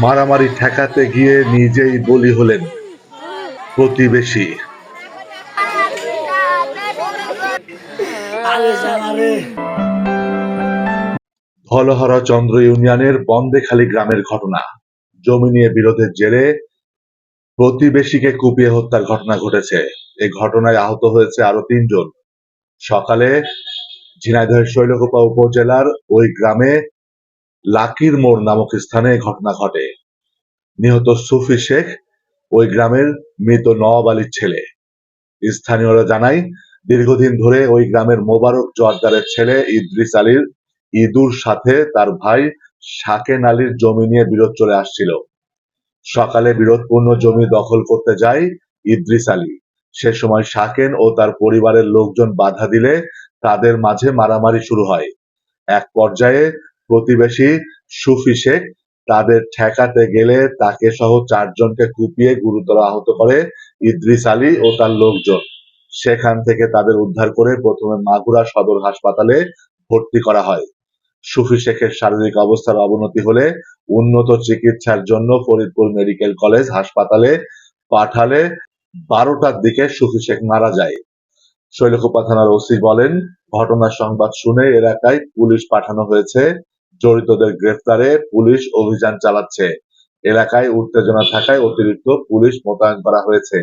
মারামারি ঠেকাতে গিয়ে নিজেই বলি হলেন প্রতিবেশী। ফলহরা চন্দ্র ইউনিয়নের বন্দেখালী গ্রামের ঘটনা, জমি নিয়ে বিরোধের জেরে প্রতিবেশীকে কুপিয়ে হত্যার ঘটনা ঘটেছে। এই ঘটনায় আহত হয়েছে আরও তিনজন। সকালে ঝিনাইদহের শৈলকোপা উপজেলার ওই গ্রামে লাকির মোড় নামক স্থানে ঘটনা ঘটে। নিহত সুফি শেখ ওই গ্রামের মৃত নওয়াব আলীর ছেলে। স্থানীয়রা জানায়, দীর্ঘদিন ধরে ওই গ্রামের মোবারক জর্দারের ছেলে ইদ্রিস আলীর ইদুর সাথে তার ভাই শাকেন আলীর জমি নিয়ে বিরোধ চলে আসছিল। সকালে বিরোধপূর্ণ জমি দখল করতে যায় ইদ্রিস আলী। সে সময় শাকেন ও তার পরিবারের লোকজন বাধা দিলে তাদের মাঝে মারামারি শুরু হয়। এক পর্যায়ে প্রতিবেশী সুফি শেখ তাদের ঠেকাতে গেলে তাকে সহ চারজনকে কুপিয়ে গুরুতর আহত করে ইদ্রিস আলী ও তার লোকজন। সেখান থেকে তাদের উদ্ধার করে প্রথমে মাগুরা সদর হাসপাতালে ভর্তি করা হয়। সুফি শেখের শারীরিক অবস্থার অবনতি হলে উন্নত চিকিৎসার জন্য ফরিদপুর মেডিকেল কলেজ হাসপাতালে পাঠালে বারোটার দিকে সুফি শেখ মারা যায়। শৈলকুপা থানার ওসি বলেন, ঘটনার সংবাদ শুনে এলাকায় পুলিশ পাঠানো হয়েছে। জড়িতদের গ্রেফতারে পুলিশ অভিযান চালাচ্ছে। এলাকায় উত্তেজনা থাকায় অতিরিক্ত পুলিশ মোতায়েন করা হয়েছে।